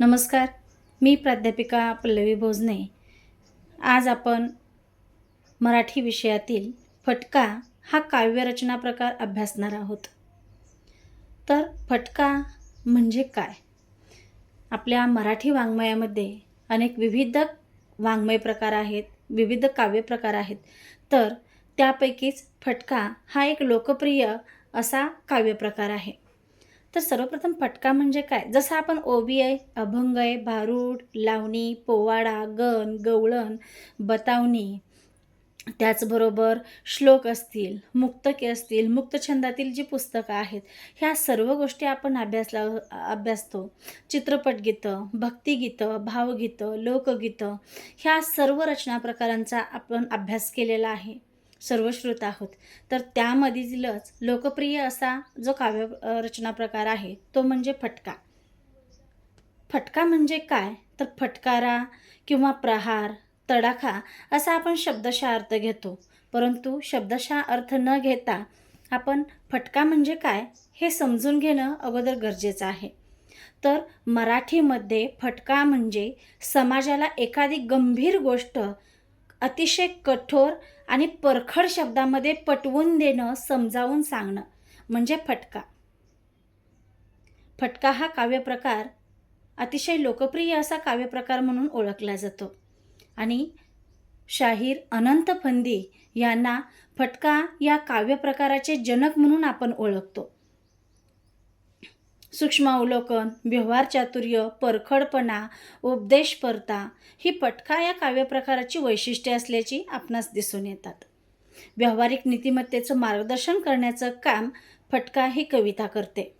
नमस्कार मी प्राध्यापिका पल्लवी भोजने. आज आपण मराठी विषयातील फटका हा काव्यरचना प्रकार अभ्यासणार आहोत. तर फटका म्हणजे काय? आपल्या मराठी वाङ्मयामध्ये अनेक विविध वाङ्मय प्रकार आहेत विविध काव्य प्रकार आहेत. तर त्यापैकीच फटका हा एक लोकप्रिय असा काव्यप्रकार आहे. तर सर्वप्रथम फटका म्हणजे काय? जसं आपण ओबी आहे भारूड लावणी पोवाडा गण गवळण बतावणी त्याचबरोबर श्लोक असतील मुक्तके असतील मुक्तछंदातील जी पुस्तकं आहेत ह्या सर्व गोष्टी आपण अभ्यासला अभ्यासतो. चित्रपटगीतं भक्तिगीतं भावगीतं लोकगीतं ह्या सर्व रचना प्रकारांचा आपण अभ्यास केलेला आहे. सर्वश्रुत आहोत. तर त्यामधीलच लोकप्रिय असा जो काव्य रचना प्रकार आहे तो म्हणजे फटका. फटका म्हणजे काय? तर फटकारा किंवा प्रहार तडाखा असा आपण शब्दशः अर्थ घेतो. परंतु शब्दशः अर्थ न घेता आपण फटका म्हणजे काय हे समजून घेणं अगोदर गरजेचं आहे. तर मराठीमध्ये फटका म्हणजे समाजाला एखादी गंभीर गोष्ट अतिशय कठोर आणि परखड शब्दामध्ये पटवून देणं समजावून सांगणं म्हणजे फटका. फटका हा काव्यप्रकार अतिशय लोकप्रिय असा काव्यप्रकार म्हणून ओळखला जातो. आणि शाहीर अनंत फंदी यांना फटका या काव्यप्रकाराचे जनक म्हणून आपण ओळखतो. सूक्ष्मावलोकन व्यवहारचातुर्य व्यवहार चातुर्य परखडपणा उपदेशपरता ही फटका या काव्यप्रकाराची वैशिष्ट्ये असल्याची आपणास दिसून येतात. व्यावहारिक नीतिमत्तेचं मार्गदर्शन करण्याचं काम फटका ही कविता करते.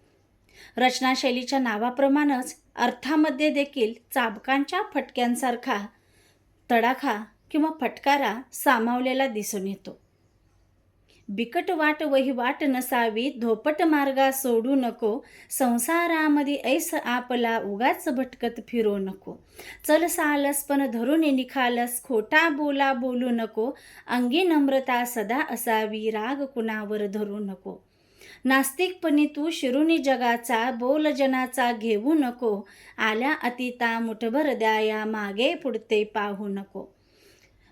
रचनाशैलीच्या नावाप्रमाणेच अर्थामध्ये देखील चाबकांच्या फटक्यांसारखा तडाखा किंवा फटकारा सामावलेला दिसून येतो. बिकट वाट वहिवाट नसावी धोपट मार्गा सोडू नको संसारामध्ये ऐस आपला उगाच भटकत फिरू नको. चल सालस पण धरून निखालस खोटा बोला बोलू नको अंगी नम्रता सदा असावी राग कुणावर धरू नको. नास्तिकपणी तू शिरुनी जगाचा बोल जनाचा घेऊ नको आल्या अतिता मुठभर द्याया मागे पुढते पाहू नको.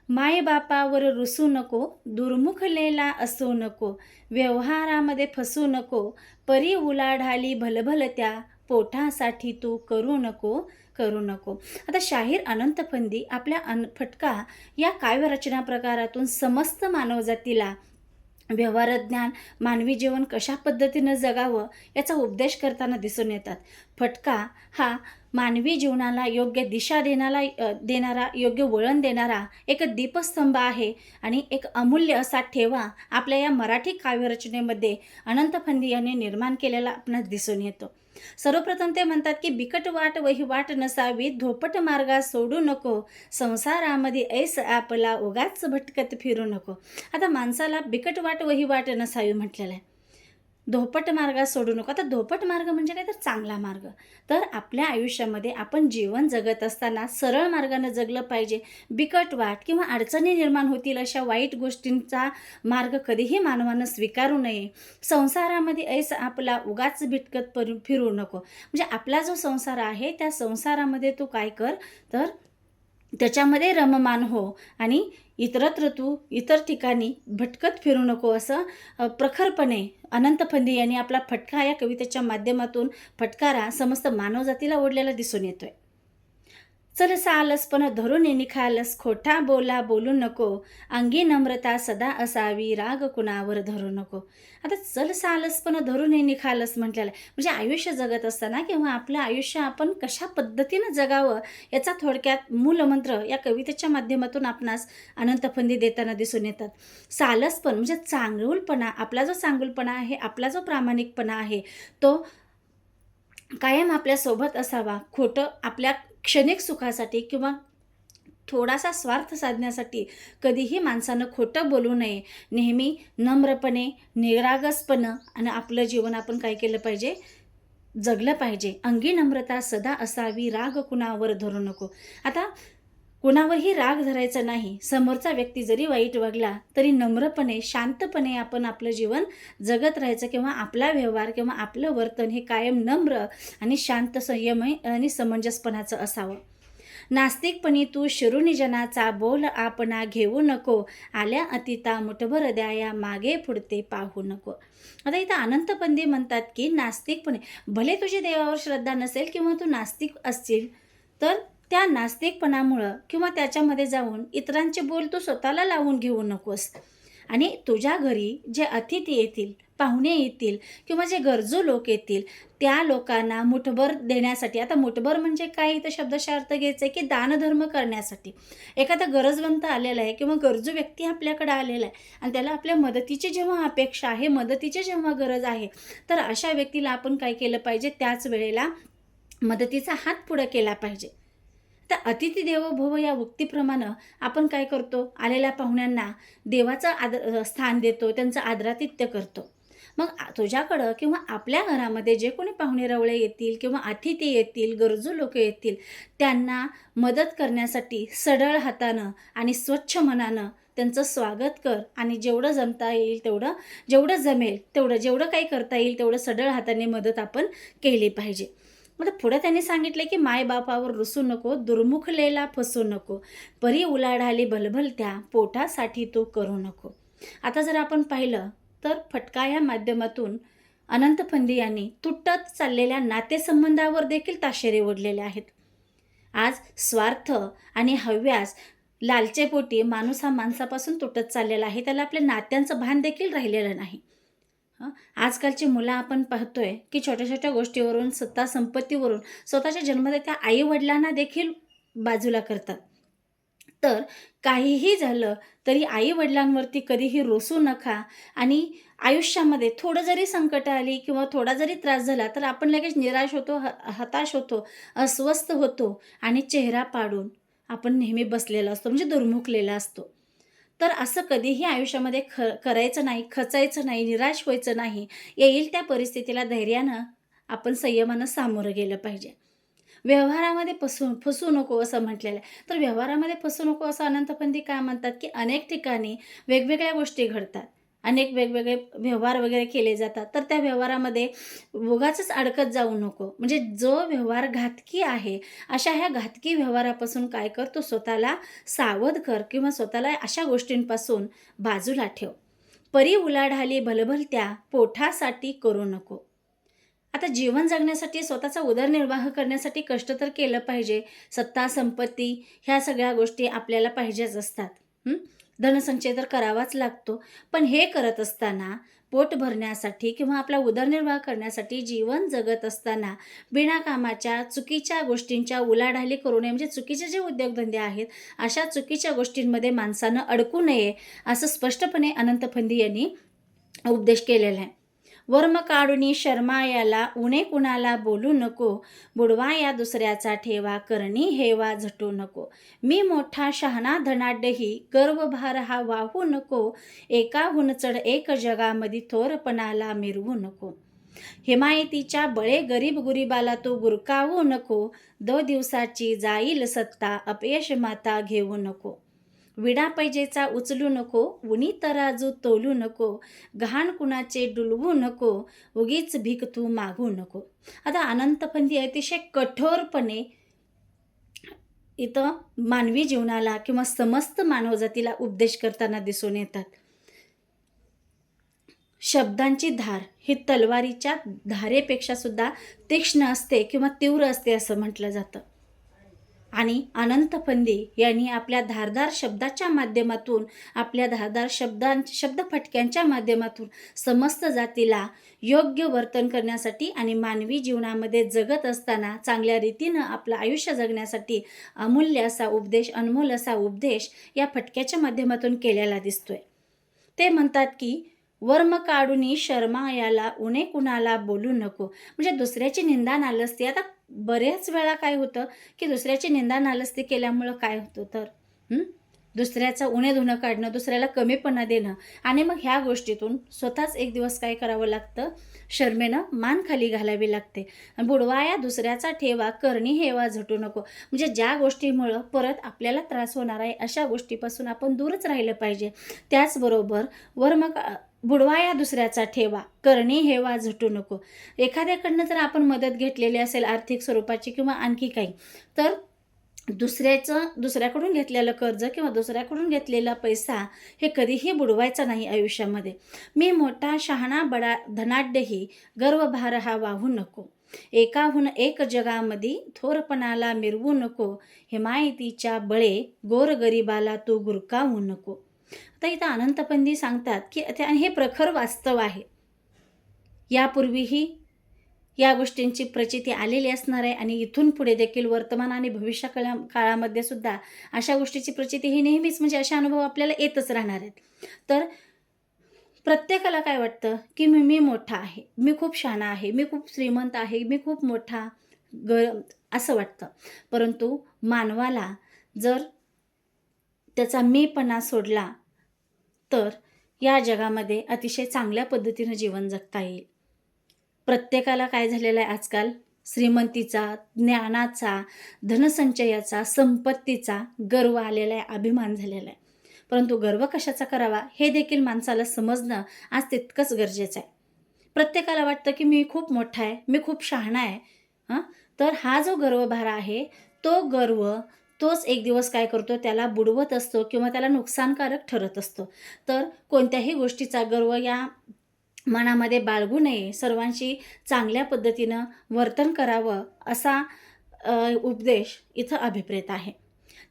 मायबापावर रुसू नको दुर्मुखलेला असू नको व्यवहारामध्ये फसू नको परी उलाढाली भलभलत्या पोटासाठी तू करू नको करू नको. आता शाहीर अनंत फंदी आपल्या अन फटका या काव्यरचना प्रकारातून समस्त मानवजातीला व्यवहारज्ञान मानवी जीवन कशा पद्धतीनं जगावं याचा उपदेश करताना दिसून येतात. फटका हा मानवी जीवनाला योग्य दिशा देण्याला देणारा योग्य वळण देणारा एक दीपस्तंभ आहे. आणि एक अमूल्य असा ठेवा आपल्या या मराठी काव्यरचनेमध्ये अनंत फंदी यांनी निर्माण केलेला आपणास दिसून येतो. सर्वप्रथम ते म्हणतात की बिकट वाट वही वाट नसावी धोपट मार्गा सोडू नको संसारामध्ये ऐस आपला उगाच भटकत फिरू नको. आता माणसाला बिकट वाट वही वाट नसावी म्हटलेलं आहे. धोपट मार्गात सोडू नको. आता धोपट मार्ग म्हणजे काय? तर चांगला मार्ग. तर आपल्या आयुष्यामध्ये आपण जीवन जगत असताना सरळ मार्गानं जगलं पाहिजे. बिकट वाट किंवा अडचणी निर्माण होतील अशा वाईट गोष्टींचा मार्ग कधीही मानवानं स्वीकारू नये. संसारामध्ये ऐस आपला उगाच भिटकत पर फिरू नको. म्हणजे आपला जो संसार आहे त्या संसारामध्ये तू काय कर? तर त्याच्यामध्ये रममान हो. आणि इतरत्र तू इतर ठिकाणी भटकत फिरू नको असं प्रखरपणे अनंत फंदी यांनी आपला फटका या कवितेच्या माध्यमातून फटकारा समस्त मानवजातीला ओढलेला दिसून येतोय. चल सालस पण धरून निखालस खोटा बोला बोलू नको. अंगी नम्रता सदा असावी. राग कुणावर धरू नको. आता चल सालस पण धरून निखालस म्हटलेलं आहे म्हणजे आयुष्य जगत असताना किंवा आपलं आयुष्य आपण कशा पद्धतीनं जगावं याचा थोडक्यात मूलमंत्र या कवितेच्या माध्यमातून आपणास अनंत फंदी देताना दिसून येतात. सालसपण म्हणजे चांगुलपणा. आपला जो चांगुलपणा आहे आपला जो प्रामाणिकपणा आहे तो कायम आपल्यासोबत असावा. खोटं आपल्या क्षणिक सुखासाठी किंवा थोडासा स्वार्थ साधण्यासाठी कधीही माणसानं खोटं बोलू नये. नेहमी नम्रपणे निरागसपणं आणि आपलं जीवन आपण काय केलं पाहिजे? जगलं पाहिजे. अंगी नम्रता सदा असावी. राग कुणावर धरू नको. आता कुणावरही राग धरायचा नाही. समोरचा व्यक्ती जरी वाईट वागला तरी नम्रपणे शांतपणे आपण आपलं जीवन जगत राहायचं किंवा आपला व्यवहार किंवा आपलं वर्तन हे कायम नम्र आणि शांत संयमय आणि समंजसपणाचं असावं. नास्तिकपणी तू शिरुनिजनाचा बोल आपणा घेऊ नको. आल्या अतिता मुठभर द्याया मागे पुढते पाहू नको. आता इथं अनंतपंदी म्हणतात की नास्तिकपणे भले तुझी देवावर श्रद्धा नसेल किंवा तू नास्तिक असशील तर त्या नास्तिकपणामुळं किंवा त्याच्यामध्ये जाऊन इतरांचे बोल तू स्वतःला लावून घेऊ नकोस. आणि तुझ्या घरी जे अतिथी येतील पाहुणे येतील किंवा जे गरजू लोक येतील त्या लोकांना मुठभर देण्यासाठी आता मुठभर म्हणजे काय? इथं शब्दशा अर्थ घ्यायचा आहे की दानधर्म करण्यासाठी. एखादा गरजवंत आलेला आहे किंवा गरजू व्यक्ती आपल्याकडे आलेला आहे आणि त्याला आपल्या मदतीची जेव्हा अपेक्षा आहे मदतीची जेव्हा गरज आहे तर अशा व्यक्तीला आपण काय केलं पाहिजे? त्याच वेळेला मदतीचा हात पुढं केला पाहिजे. तर अतिथी देवो भव या उक्तीप्रमाणे आपण काय करतो? आलेल्या पाहुण्यांना देवाचं आदर स्थान देतो त्यांचं आदरातिथ्य करतो. मग तुझ्याकडं किंवा आपल्या घरामध्ये जे कोणी पाहुणे रवळे येतील किंवा अतिथी येतील गरजू लोक येतील त्यांना मदत करण्यासाठी सडळ हातानं आणि स्वच्छ मनानं त्यांचं स्वागत कर आणि जेवढं जमता येईल तेवढं जेवढं जमेल तेवढं जेवढं काही करता येईल तेवढं सडळ हाताने मदत आपण केली पाहिजे. मग पुढे त्यांनी सांगितलं की मायबापावर रुसू नको दुर्मुखलेला फसू नको परी उलाढाली भलभलत्या पोटासाठी तो करू नको. आता जर आपण पाहिलं तर फटका या माध्यमातून अनंत फंदी यांनी तुटत चाललेल्या नातेसंबंधावर देखील ताशेरे ओढलेले आहेत. आज स्वार्थ आणि हव्यास लालचेपोटी माणूस हा माणसापासून तुटत चाललेला आहे त्याला आपल्या नात्यांचं भान देखील राहिलेलं नाही. आजकालची मुलं आपण पाहतोय की छोट्या छोट्या गोष्टीवरून सत्ता संपत्तीवरून स्वतःच्या जन्मदात्या आई वडिलांना देखील बाजूला करतात. तर काहीही झालं तरी आई वडिलांवरती कधीही रोसू नका आणि आयुष्यामध्ये थोडं जरी संकट आली किंवा थोडा जरी त्रास झाला तर आपण लगेच निराश होतो ह हताश होतो अस्वस्थ होतो आणि चेहरा पाडून आपण नेहमी बसलेला असतो म्हणजे दुर्मुखलेला असतो. तर असं कधीही आयुष्यामध्ये ख करायचं नाही खचायचं नाही निराश व्हायचं नाही येईल त्या परिस्थितीला धैर्यानं आपण संयमानं सामोरं गेलं पाहिजे. व्यवहारामध्ये फसू फसू नको असं म्हटलेलं आहे. तर व्यवहारामध्ये फसू नको असं अनंतपंथी काय म्हणतात की अनेक ठिकाणी वेगवेगळ्या गोष्टी घडतात. अनेक वेगवेगळे व्यवहार वगैरे केले जातात. तर त्या व्यवहारामध्ये उगाचच अडकत जाऊ नको. म्हणजे जो व्यवहार घातकी आहे अशा ह्या घातकी व्यवहारापासून काय कर? तो स्वतःला सावध कर किंवा स्वतःला अशा गोष्टींपासून बाजूला ठेव. परी उलाढाली भलभलत्या पोठासाठी करू नको. आता जीवन जगण्यासाठी स्वतःचा उदरनिर्वाह करण्यासाठी कष्ट तर केलं पाहिजे. सत्ता संपत्ती ह्या सगळ्या गोष्टी आपल्याला पाहिजेच असतात. धनसंचय तर करावाच लागतो. पण हे करत असताना पोट भरण्यासाठी किंवा आपला उदरनिर्वाह करण्यासाठी जीवन जगत असताना बिनाकामाच्या चुकीच्या गोष्टींच्या उलाढाली करू नये. म्हणजे चुकीचे जे उद्योगधंदे आहेत अशा चुकीच्या गोष्टींमध्ये माणसानं अडकू नये असं स्पष्टपणे अनंत फंदी यांनी उपदेश केलेला आहे. वर्म काढुनी शर्मा याला उणे कुणाला बोलू नको? बुडवा या दुसऱ्याचा ठेवा करणी हेवा झटू नको. मी मोठा शहाणा धनाढ्यही गर्वभार हा वाहू नको. एकाहून चढ एक जगामध्ये थोरपणाला मिरवू नको. हिमायतीच्या बळे गरीब गुरीबाला तो गुरकावू नको. दो दिवसाची जाईल सत्ता अपयश माता घेऊ नको. विडा पैजेचा उचलू नको उणी तराजू तोलू नको घाण कुणाचे डुलवू नको उगीच भीक तू मागू नको. आता अनंतपंथी अतिशय कठोरपणे इथं मानवी जीवनाला किंवा समस्त मानवजातीला उपदेश करताना दिसून येतात. शब्दांची धार ही तलवारीच्या धारेपेक्षा सुद्धा तीक्ष्ण असते किंवा तीव्र असते असं म्हटलं जातं. आणि अनंत फंदी यांनी आपल्या धारदार शब्दाच्या माध्यमातून आपल्या धारदार शब्दां फटक्यांच्या माध्यमातून समस्त जातीला योग्य वर्तन करण्यासाठी आणि मानवी जीवनामध्ये जगत असताना चांगल्या रीतीनं आपलं आयुष्य जगण्यासाठी अमूल्य असा उपदेश अनमोल असा उपदेश या फटक्याच्या माध्यमातून केलेला दिसतोय. ते म्हणतात की वर्म काढूनी शर्मा याला उणे कुणाला बोलू नको. म्हणजे दुसऱ्याची निंदा नालस्ती. आता बऱ्याच वेळा काय होतं की दुसऱ्याची निंदा नालस्ती केल्यामुळं काय होतं तर? दुसऱ्याचं उणे धुणं काढणं दुसऱ्याला कमीपणा देणं. आणि मग ह्या गोष्टीतून स्वतःच एक दिवस काय करावं लागतं? शर्मेनं मान खाली घालावी लागते. बुडवाया दुसऱ्याचा ठेवा करणी हेवा झटू नको. म्हणजे ज्या गोष्टीमुळं परत आपल्याला त्रास होणार आहे अशा गोष्टीपासून आपण दूरच राहिलं पाहिजे. त्याचबरोबर वर्म का बुडवाया दुसऱ्याचा ठेवा. करणे हेवा झटू नको. एखाद्याकडनं जर आपण मदत घेतलेली असेल आर्थिक स्वरूपाची किंवा आणखी काही तर दुसऱ्याचं दुसऱ्याकडून घेतलेलं कर्ज किंवा दुसऱ्याकडून घेतलेला पैसा हे कधीही बुडवायचा नाही आयुष्यामध्ये. मी मोठा शहाणा बडा धनाढ्यही गर्वभार हा वाहू नको. एकाहून एक जगामध्ये थोरपणाला मिरवू नको. हिमायतीच्या बळे गोरगरिबाला तू गुरकावू नको. आता इथं अनंतपंदी सांगतात की आणि हे प्रखर वास्तव आहे. यापूर्वीही या गोष्टींची प्रचिती आलेली असणार आहे आणि इथून पुढे देखील वर्तमान आणि भविष्य काळा काळामध्ये सुद्धा अशा गोष्टीची प्रचिती ही नेहमीच म्हणजे असे अनुभव आपल्याला येतच राहणार आहेत. तर प्रत्येकाला काय वाटतं? की मी मी मोठा आहे. मी खूप शहाणा आहे. मी खूप श्रीमंत आहे. मी खूप मोठा ग असं वाटतं. परंतु मानवाला जर त्याचा मीपणा सोडला तर या जगामध्ये अतिशय चांगल्या पद्धतीनं जीवन जगता येईल. प्रत्येकाला काय झालेलं आहे आजकाल? श्रीमंतीचा ज्ञानाचा धनसंचयाचा संपत्तीचा गर्व आलेला आहे अभिमान झालेला आहे. परंतु गर्व कशाचा करावा? हे देखील माणसाला समजणं आज तितकंच गरजेचं आहे. प्रत्येकाला वाटतं की मी खूप मोठा आहे मी खूप शहाणा आहे हां? तर हा जो गर्वभारा आहे तो गर्व तोच एक दिवस काय करतो त्याला बुडवत असतो किंवा त्याला नुकसानकारक ठरत असतो. तर कोणत्याही गोष्टीचा गर्व या मनामध्ये बाळगू नये. सर्वांशी चांगल्या पद्धतीनं वर्तन करावं असा उपदेश इथं अभिप्रेत आहे.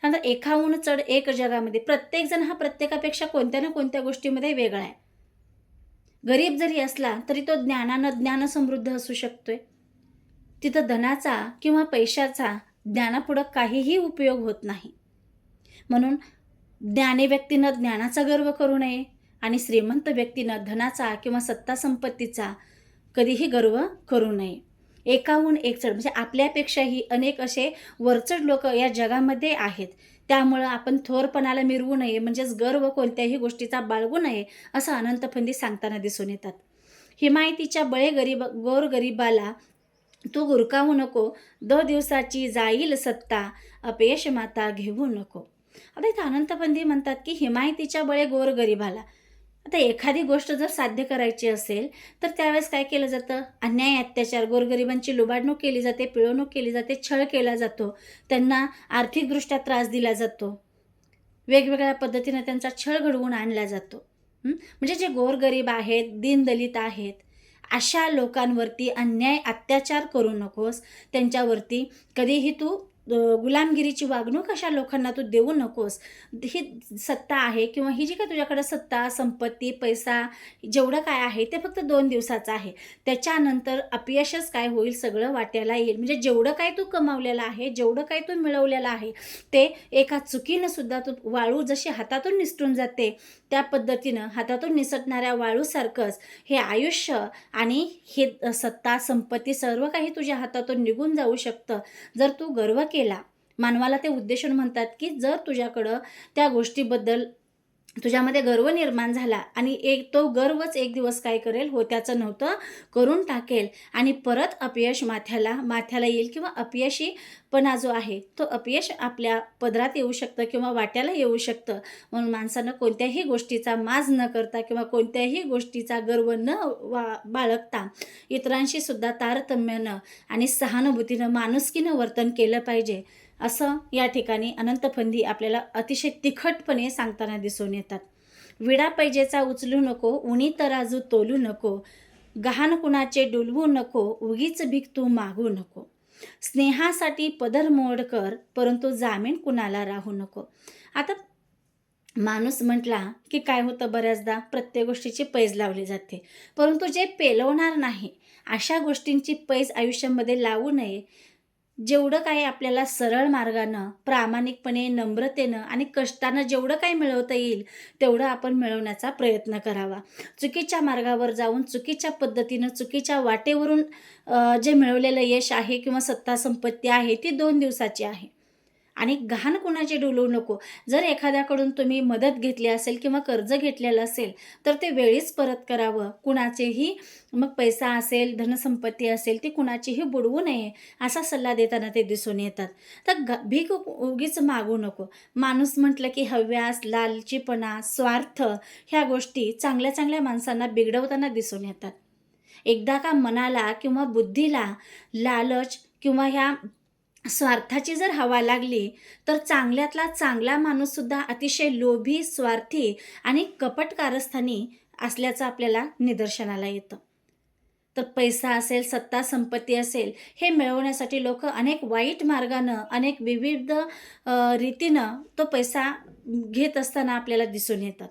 त्यानंतर एकाहून चढ एक जगामध्ये प्रत्येकजण हा प्रत्येकापेक्षा कोणत्या ना कोणत्या गोष्टीमध्ये वेगळा आहे. गरीब जरी असला तरी तो ज्ञानानं ज्ञानसमृद्ध असू शकतोय. तिथं धनाचा किंवा पैशाचा ज्ञानापुढं काहीही उपयोग होत नाही. म्हणून ज्ञानी व्यक्तीनं ज्ञानाचा गर्व करू नये आणि श्रीमंत व्यक्तीनं धनाचा किंवा सत्ता संपत्तीचा कधीही गर्व करू नये. एकाहून एक चढ म्हणजे आपल्यापेक्षाही अनेक असे वरचढ लोक या जगामध्ये आहेत. त्यामुळं आपण थोरपणाला मिरवू नये म्हणजेच गर्व कोणत्याही गोष्टीचा बाळगू नये असं अनंतफंदी सांगताना दिसून येतात. हिमायतीच्या बळे गरीब गोर गरिबाला तू गुरकावू नको द दिवसाची जाईल सत्ता अपयश माता घेऊ नको. आता इथं अनंतपंथी म्हणतात की हिमायतीच्या बळे गोरगरिबाला आता एखादी गोष्ट जर साध्य करायची असेल तर त्यावेळेस काय केलं जातं? अन्याय अत्याचार गोरगरिबांची लुबाडणूक केली जाते पिळवणूक केली जाते छळ केला जातो. त्यांना आर्थिकदृष्ट्या त्रास दिला जातो. वेगवेगळ्या पद्धतीनं त्यांचा छळ घडवून आणला जातो. म्हणजे जे गोरगरीब आहेत दीनदलित आहेत अशा लोकांवरती अन्याय अत्याचार करू नकोस. त्यांच्यावरती कधीही तू गुलामगिरीची वागणूक अशा लोकांना तू देऊ नकोस. ही सत्ता आहे किंवा ही जी काय तुझ्याकडं सत्ता संपत्ती पैसा जेवढं काय आहे ते फक्त दोन दिवसाचं आहे. त्याच्यानंतर अपयशच काय होईल सगळं वाट्याला येईल. म्हणजे जेवढं काय तू कमावलेलं आहे जेवढं काय तू मिळवलेलं आहे ते एका चुकीनं सुद्धा तू वाळू जशी हातातून निसटून जाते त्या पद्धतीनं हातातून निसटणाऱ्या वाळूसारखंच हे आयुष्य आणि हे सत्ता संपत्ती सर्व काही तुझ्या हातातून निघून जाऊ शकतं. जर तू गर्व केला. मानवाला ते उद्देशून म्हणतात की जर तुझ्याकडं त्या गोष्टीबद्दल तुझ्यामध्ये गर्व निर्माण झाला आणि एक तो गर्वच एक दिवस काय करेल? हो त्याचं नव्हतं. करून टाकेल आणि परत अपयश माथ्याला माथ्याला येईल किंवा अपयशीपणा जो आहे तो अपयश आपल्या पदरात येऊ शकतं किंवा वाट्याला येऊ शकतं. म्हणून माणसानं कोणत्याही गोष्टीचा माज न करता किंवा कोणत्याही गोष्टीचा गर्व न वा बाळगता इतरांशी सुद्धा तारतम्यानं आणि सहानुभूतीनं माणुसकीनं वर्तन केलं पाहिजे. असं या ठिकाणी अनंतफंदी आपल्याला अतिशय तिखटपणे सांगताना दिसून येतात. विडा पैजेचा उचलू नको उणी तराजू तोलू नको गहाण कुणाचे डुलवू नको उगीच भीक तू मागू नको. स्नेहासाठी पदर मोड कर परंतु जामीन कुणाला राहू नको. आता माणूस म्हटला की काय होतं बऱ्याचदा? प्रत्येक गोष्टीची पैज लावली जाते. परंतु जे पेलवणार नाही अशा गोष्टींची पैज आयुष्यामध्ये लावू नये. जेवढं काही आपल्याला सरळ मार्गानं प्रामाणिकपणे नम्रतेनं आणि कष्टानं जेवढं काही मिळवता येईल तेवढं आपण मिळवण्याचा प्रयत्न करावा. चुकीच्या मार्गावर जाऊन चुकीच्या पद्धतीनं चुकीच्या वाटेवरून जे मिळवलेलं यश आहे किंवा सत्ता संपत्ती आहे ती दोन दिवसाची आहे. आणि घाण कुणाची डोलवू नको. जर एखाद्याकडून तुम्ही मदत घेतली असेल किंवा कर्ज घेतलेलं असेल तर ते वेळीच परत करावं. कुणाचेही मग पैसा असेल धनसंपत्ती असेल ती कुणाचीही बुडवू नये असा सल्ला देताना ते दिसून येतात. तर ग भीक उगीच मागू नको. माणूस म्हटलं की हव्यास लालचीपणा स्वार्थ ह्या गोष्टी चांगल्या चांगल्या माणसांना बिघडवताना दिसून येतात. एकदा का मनाला किंवा बुद्धीला लालच किंवा ह्या स्वार्थाची जर हवा लागली तर चांगल्यातला चांगला माणूससुद्धा अतिशय लोभी स्वार्थी आणि कपट कारस्थानी असल्याचं आपल्याला निदर्शनाला येतं. तर पैसा असेल सत्ता संपत्ती असेल हे मिळवण्यासाठी लोक अनेक वाईट मार्गानं अनेक विविध रीतीनं तो पैसा घेत असताना आपल्याला दिसून येतात.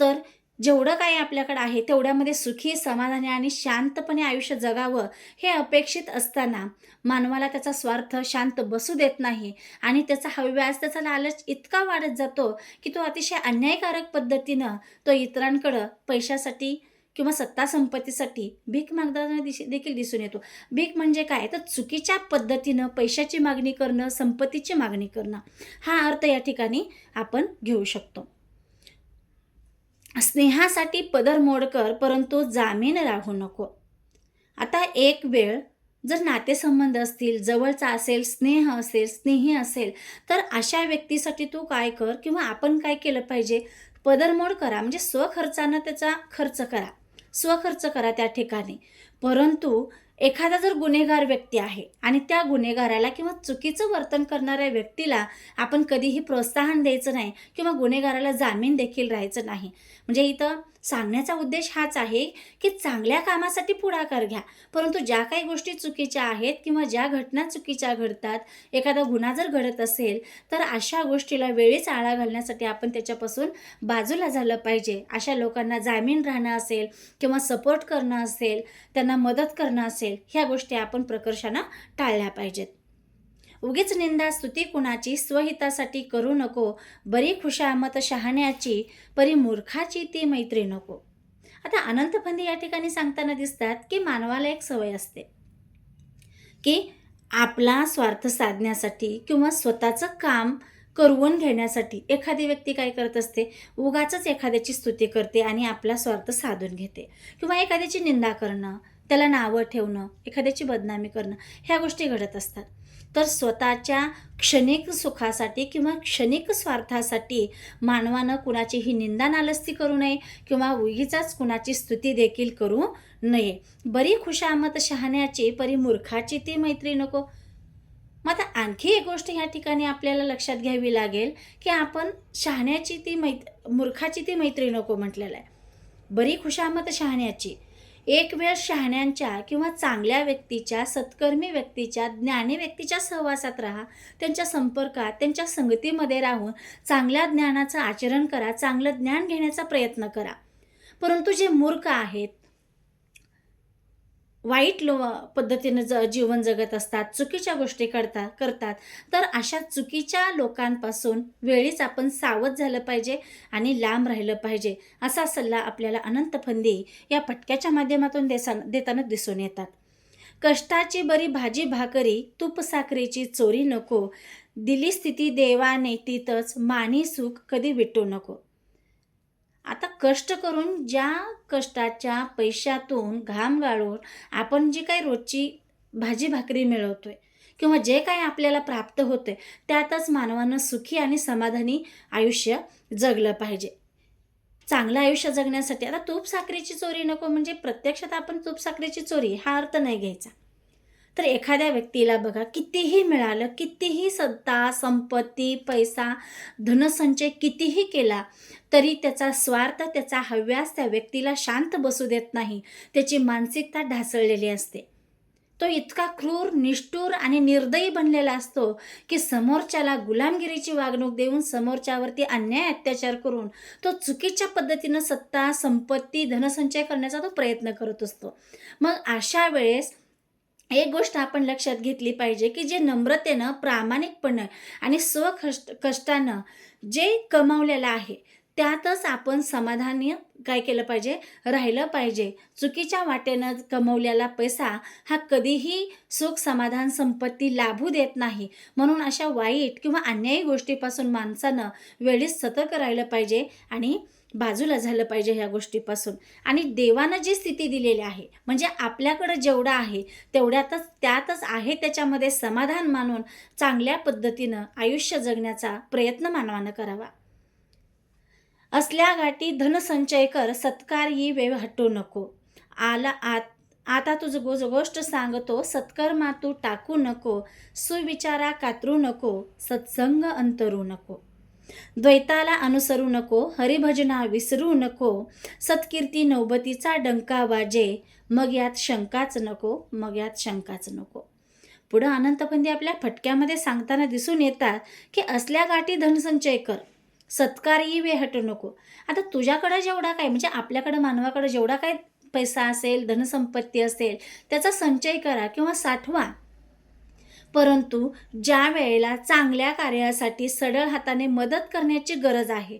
तर जेवढं काही आपल्याकडं आहे तेवढ्यामध्ये सुखी समाधानी आणि शांतपणे आयुष्य जगावं हे अपेक्षित असताना मानवाला त्याचा स्वार्थ शांत बसू देत नाही आणि त्याचा हव्यास त्याचा लालच इतका वाढत जातो की तो अतिशय अन्यायकारक पद्धतीनं तो इतरांकडं पैशासाठी किंवा सत्ता संपत्तीसाठी भीक मागताना दिश देखील दिसून येतो. भीक म्हणजे काय? तर चुकीच्या पद्धतीनं पैशाची मागणी करणं संपत्तीची मागणी करणं. हा अर्थ या ठिकाणी आपण घेऊ शकतो. स्नेहासाठी पदर मोड कर परंतु जामीन राहू नको. आता एक वेळ जर नातेसंबंध असतील जवळचा असेल स्नेह असेल स्नेही असेल तर अशा व्यक्तीसाठी तू काय कर किंवा आपण काय केलं पाहिजे? पदरमोड करा म्हणजे स्वखर्चानं त्याचा खर्च करा. स्वखर्च करा त्या ठिकाणी. परंतु एखादा जर गुन्हेगार व्यक्ती आहे आणि त्या गुन्हेगाराला किंवा चुकीचं वर्तन करणाऱ्या व्यक्तीला आपण कधीही प्रोत्साहन द्यायचं नाही किंवा गुन्हेगाराला जामीन देखील राहायचं नाही. म्हणजे इथं सांगण्याचा उद्देश हाच आहे की चांगल्या कामासाठी पुढाकार घ्या. परंतु ज्या काही गोष्टी चुकीच्या आहेत किंवा ज्या घटना चुकीच्या घडतात एखादा गुन्हा जर घडत असेल तर अशा गोष्टीला वेळीच आळा घालण्यासाठी आपण त्याच्यापासून बाजूला झालं पाहिजे. अशा लोकांना जामीन राहणं असेल किंवा सपोर्ट करणं असेल त्यांना मदत करणं असेल ह्या गोष्टी आपण प्रकर्षानं टाळल्या पाहिजेत. उगीच निंदा स्तुती कुणाची स्वहितासाठी करू नको बरी खुशामत शहाण्याची परी मूर्खाची ती मैत्री नको. आता अनंत फंदी या ठिकाणी सांगताना दिसतात की मानवाला एक सवय असते. की आपला स्वार्थ साधण्यासाठी किंवा स्वतःचं काम करवून घेण्यासाठी एखादी व्यक्ती काय करत असते? उगाच एखाद्याची स्तुती करते आणि आपला स्वार्थ साधून घेते. किंवा एखाद्याची निंदा करणं त्याला नावं ठेवणं एखाद्याची बदनामी करणं ह्या गोष्टी घडत असतात. तर स्वतःच्या क्षणिक सुखासाठी किंवा क्षणिक स्वार्थासाठी मानवानं कुणाचीही निंदा नालस्ती करू नये किंवा उगीचाच कुणाची स्तुती देखील करू नये. बरी खुशामत शहाण्याची परी मूर्खाची ती मैत्री नको. मग आता आणखी एक गोष्ट ह्या ठिकाणी आपल्याला लक्षात घ्यावी लागेल की आपण शहाण्याची ती मैत मूर्खाची ती मैत्री नको म्हटलेलं आहे. बरी खुशामत शहाण्याची. एक वेळ शहाण्यांच्या किंवा चांगल्या व्यक्तीच्या सत्कर्मी व्यक्तीच्या ज्ञानी व्यक्तीच्या सहवासात राहा. त्यांच्या संपर्कात त्यांच्या संगतीमध्ये राहून चांगल्या ज्ञानाचं आचरण करा चांगलं ज्ञान घेण्याचा प्रयत्न करा. परंतु जे मूर्ख आहेत वाईट लो पद्धतीनं ज जीवन जगत असतात चुकीच्या गोष्टी करतात करतात तर अशा चुकीच्या लोकांपासून वेळीच आपण सावध झालं पाहिजे आणि लांब राहिलं पाहिजे असा सल्ला आपल्याला अनंत फंदी या पटक्याच्या माध्यमातून देसा देताना दिसून येतात. कष्टाची बरी भाजी भाकरी तूप साखरेची चोरी नको दिली स्थिती देवाने तिथंच मानी सुख कधी विटू नको. आता कष्ट करून ज्या कष्टाच्या पैशातून घाम गाळून आपण जी काही रोजची भाजी भाकरी मिळवतोय किंवा जे काही आपल्याला प्राप्त होते त्यातच मानवानं सुखी आणि समाधानी आयुष्य जगलं पाहिजे. चांगलं आयुष्य जगण्यासाठी आता तूप साखरेची चोरी नको म्हणजे प्रत्यक्षात आपण तूप साखरेची चोरी हा अर्थ नाही घ्यायचा. तर एखाद्या व्यक्तीला बघा कितीही मिळालं कितीही सत्ता संपत्ती पैसा धनसंचय कितीही केला तरी त्याचा स्वार्थ त्याचा हव्यास त्या व्यक्तीला शांत बसू देत नाही. त्याची मानसिकता ढासळलेली असते. तो इतका क्रूर निष्ठूर आणि निर्दयी बनलेला असतो की समोरच्याला गुलामगिरीची वागणूक देऊन समोरच्यावरती अन्याय अत्याचार करून तो चुकीच्या पद्धतीनं सत्ता संपत्ती धनसंचय करण्याचा तो प्रयत्न करत असतो. मग अशा वेळेस एक गोष्ट आपण लक्षात घेतली पाहिजे की जे नम्रतेनं प्रामाणिकपणं आणि स्वकष्ट कष्टानं जे कमावलेलं आहे त्यातच आपण समाधानी काय केलं पाहिजे? राहिलं पाहिजे. चुकीच्या वाटेनं कमवलेला पैसा हा कधीही सुख समाधान संपत्ती लाभू देत नाही. म्हणून अशा वाईट किंवा अन्यायी गोष्टीपासून माणसानं वेळीच सतर्क राहिलं पाहिजे आणि बाजूला झालं पाहिजे ह्या गोष्टीपासून. आणि देवानं जी स्थिती दिलेली आहे म्हणजे आपल्याकडं जेवढं आहे तेवढ्यातच त्यातच आहे त्याच्यामध्ये समाधान मानून चांगल्या पद्धतीनं आयुष्य जगण्याचा प्रयत्न मानवानं करावा. असल्या गाठी धनसंचय कर सत्कार ही वेळ हटू नको. आला आत आता तुझं गोज गोष्ट सांगतो सत्कर्मा तू टाकू नको सुविचारा कातरू नको सत्संग अंतरू नको. द्वैताला अनुसरू नको हरिभजना विसरू नको सत्कीर्ती नौबतीचा डंका वाजे मग यात शंकाच नको मग यात शंकाच नको. पुढं अनंतपंदी आपल्या फटक्यामध्ये सांगताना दिसून येतात की असल्या गाठी धनसंचय कर सत्कारही वेहटू नको. आता तुझ्याकडं जेवढा काय म्हणजे आपल्याकडं मानवाकडं जेवढा काय पैसा असेल धनसंपत्ती असेल त्याचा संचय करा किंवा साठवा. परंतु ज्या वेळेला चांगल्या कार्यासाठी सडळ हाताने मदत करण्याची गरज आहे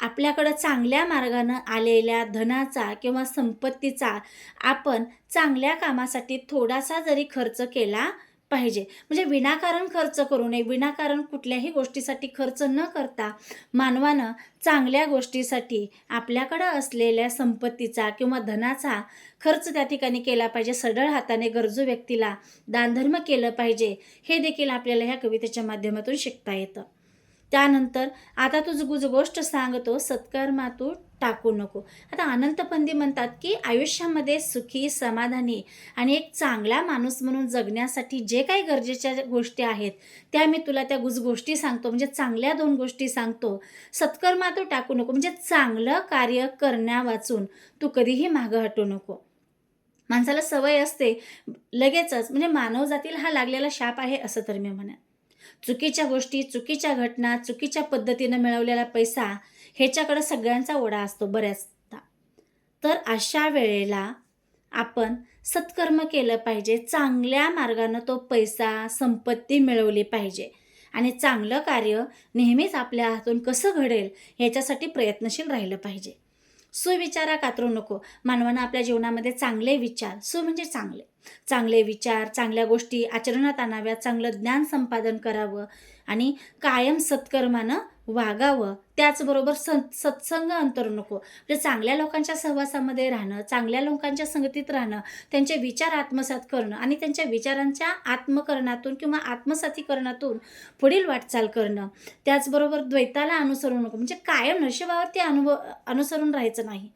आपल्याकडं चांगल्या मार्गानं आलेल्या धनाचा किंवा संपत्तीचा आपण चांगल्या कामासाठी थोडासा जरी खर्च केला पाहिजे. म्हणजे विनाकारण खर्च करू नये. विनाकारण कुठल्याही गोष्टीसाठी खर्च न करता मानवानं चांगल्या गोष्टीसाठी आपल्याकडं असलेल्या संपत्तीचा किंवा धनाचा खर्च त्या ठिकाणी केला पाहिजे. सढळ हाताने गरजू व्यक्तीला दानधर्म केलं पाहिजे. हे देखील आपल्याला ह्या कवितेच्या माध्यमातून शिकता येतं. त्यानंतर आता तू गुज गोष्ट सांगतो सत्कर्मा तू टाकू नको. आता अनंतपंदी म्हणतात की आयुष्यामध्ये सुखी समाधानी आणि एक चांगला माणूस म्हणून जगण्यासाठी जे काही गरजेच्या गोष्टी आहेत त्या मी तुला त्या गुज गोष्टी सांगतो. म्हणजे चांगल्या दोन गोष्टी सांगतो. सत्कर्मा तू टाकू नको. म्हणजे चांगलं कार्य करण्या वाचून तू कधीही मागं हटू नको. माणसाला सवय असते. लगेचच. म्हणजे मानवजातील हा लागलेला शाप आहे असं तर मी म्हणेन. चुकीच्या गोष्टी चुकीच्या घटना चुकीच्या पद्धतीनं मिळवलेला पैसा ह्याच्याकडं सगळ्यांचा ओढा असतो बऱ्याचदा. तर अशा वेळेला आपण सत्कर्म केलं पाहिजे. चांगल्या मार्गानं तो पैसा संपत्ती मिळवली पाहिजे. आणि चांगलं कार्य नेहमीच आपल्या हातून कसं घडेल ह्याच्यासाठी प्रयत्नशील राहिलं पाहिजे. सुविचारा कातरू नको. मानवानं आपल्या जीवनामध्ये चांगले विचार सु म्हणजे चांगले. चांगले विचार चांगल्या गोष्टी आचरणात आणाव्या चांगलं ज्ञान संपादन करावं आणि कायम सत्कर्मानं वागावं. त्याचबरोबर सत सत्संग अंतर नको. म्हणजे चांगल्या लोकांच्या सहवासामध्ये राहणं चांगल्या लोकांच्या संगतीत राहणं त्यांचे विचार आत्मसात करणं आणि त्यांच्या विचारांच्या आत्मकरणातून किंवा आत्मसातीकरणातून पुढील वाटचाल करणं. त्याचबरोबर द्वैताला अनुसरू नको. म्हणजे कायम नशिबावरती अनुभव अनुसरून राहायचं नाही.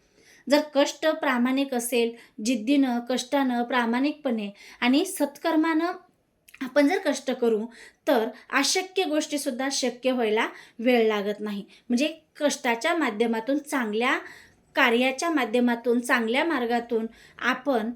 जर कष्ट प्रामाणिक असेल जिद्दीनं कष्टानं प्रामाणिकपणे आणि सत्कर्मानं आपण जर कष्ट करू तर अशक्य गोष्टीसुद्धा शक्य व्हायला वेळ लागत नाही. म्हणजे कष्टाच्या माध्यमातून चांगल्या कार्याच्या माध्यमातून चांगल्या मार्गातून आपण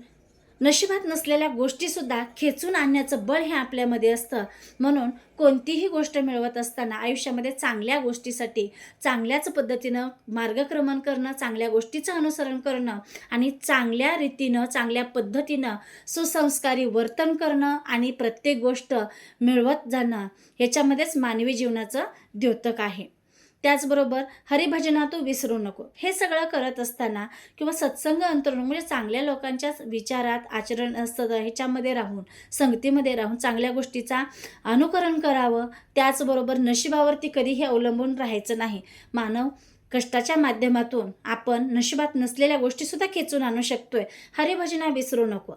नशिबात नसलेल्या गोष्टीसुद्धा खेचून आणण्याचं बळ हे आपल्यामध्ये असतं. म्हणून कोणतीही गोष्ट मिळवत असताना आयुष्यामध्ये चांगल्या गोष्टीसाठी चांगल्याच पद्धतीनं मार्गक्रमण करणं चांगल्या गोष्टीचं अनुसरण करणं आणि चांगल्या रीतीनं चांगल्या पद्धतीनं सुसंस्कारी वर्तन करणं आणि प्रत्येक गोष्ट मिळवत जाणं ह्याच्यामध्येच मानवी जीवनाचं द्योतक आहे. त्याचबरोबर हरिभजना तू विसरू नको. हे सगळं करत असताना किंवा सत्संग अंतरण म्हणजे चांगल्या लोकांच्या विचारात आचरण असतं ह्याच्यामध्ये राहून संगतीमध्ये राहून चांगल्या गोष्टीचा अनुकरण करावं त्याचबरोबर नशिबावरती कधीही अवलंबून राहायचं नाही. मानव कष्टाच्या माध्यमातून आपण नशिबात नसलेल्या गोष्टीसुद्धा खेचून आणू शकतोय. हरिभजना विसरू नको.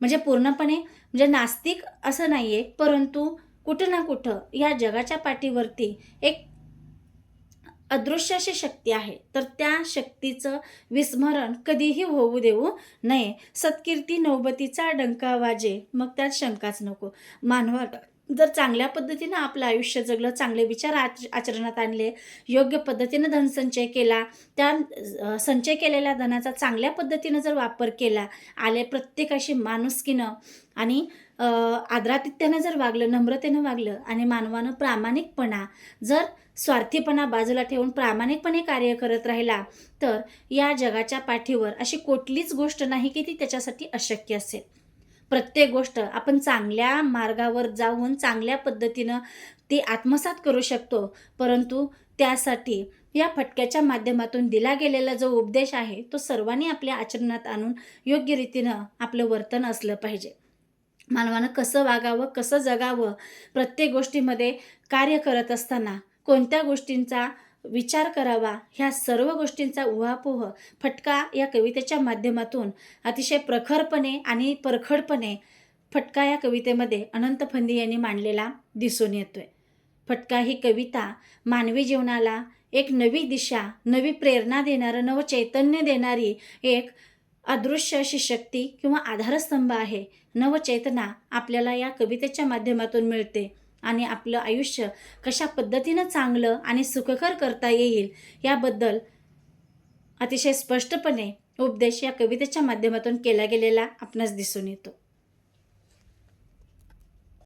म्हणजे पूर्णपणे म्हणजे नास्तिक असं नाही आहे परंतु कुठं ना कुठं या जगाच्या पाठीवरती एक अदृश्य अशी शक्ती आहे. तर त्या शक्तीचं विस्मरण कधीही होऊ देऊ नये. सत्कीर्ती नौबतीचा डंका वाजे मग त्यात शंकाच नको. मानवा जर चांगल्या पद्धतीनं आपलं आयुष्य जगलं चांगले विचार आच आचरणात आणले योग्य पद्धतीनं धनसंचय केला त्या संचय केलेल्या धनाचा चांगल्या पद्धतीनं जर वापर केला आले प्रत्येकाशी माणुसकीनं आणि आदरातिथ्यानं जर वागलं नम्रतेनं वागलं आणि मानवानं प्रामाणिकपणा जर स्वार्थीपणा बाजूला ठेवून प्रामाणिकपणे कार्य करत राहिला तर या जगाच्या पाठीवर अशी कुठलीच गोष्ट नाही की ती त्याच्यासाठी अशक्य असेल. प्रत्येक गोष्ट आपण चांगल्या मार्गावर जाऊन चांगल्या पद्धतीनं ती आत्मसात करू शकतो परंतु त्यासाठी या फटक्याच्या माध्यमातून दिला गेलेला जो उपदेश आहे तो सर्वांनी आपल्या आचरणात आणून योग्य रीतीनं आपलं वर्तन असलं पाहिजे. मानवानं कसं वागावं कसं जगावं प्रत्येक गोष्टीमध्ये कार्य करत असताना कोणत्या गोष्टींचा विचार करावा? ह्या सर्व गोष्टींचा उहापोह फटका या कवितेच्या माध्यमातून अतिशय प्रखरपणे आणि परखडपणे फटका या कवितेमध्ये अनंत फंदी यांनी मांडलेला दिसून येतोय. फटका ही कविता मानवी जीवनाला एक नवी दिशा नवी प्रेरणा देणारं नव चैतन्य देणारी एक अदृश्य अशी शक्ती किंवा आधारस्तंभ आहे. नवचेतना आपल्याला या कवितेच्या माध्यमातून मिळते. आणि आपलं आयुष्य कशा पद्धतीनं चांगलं आणि सुखकर करता येईल याबद्दल अतिशय स्पष्टपणे उपदेश या कवितेच्या माध्यमातून केला गेलेला आपणास दिसून येतो.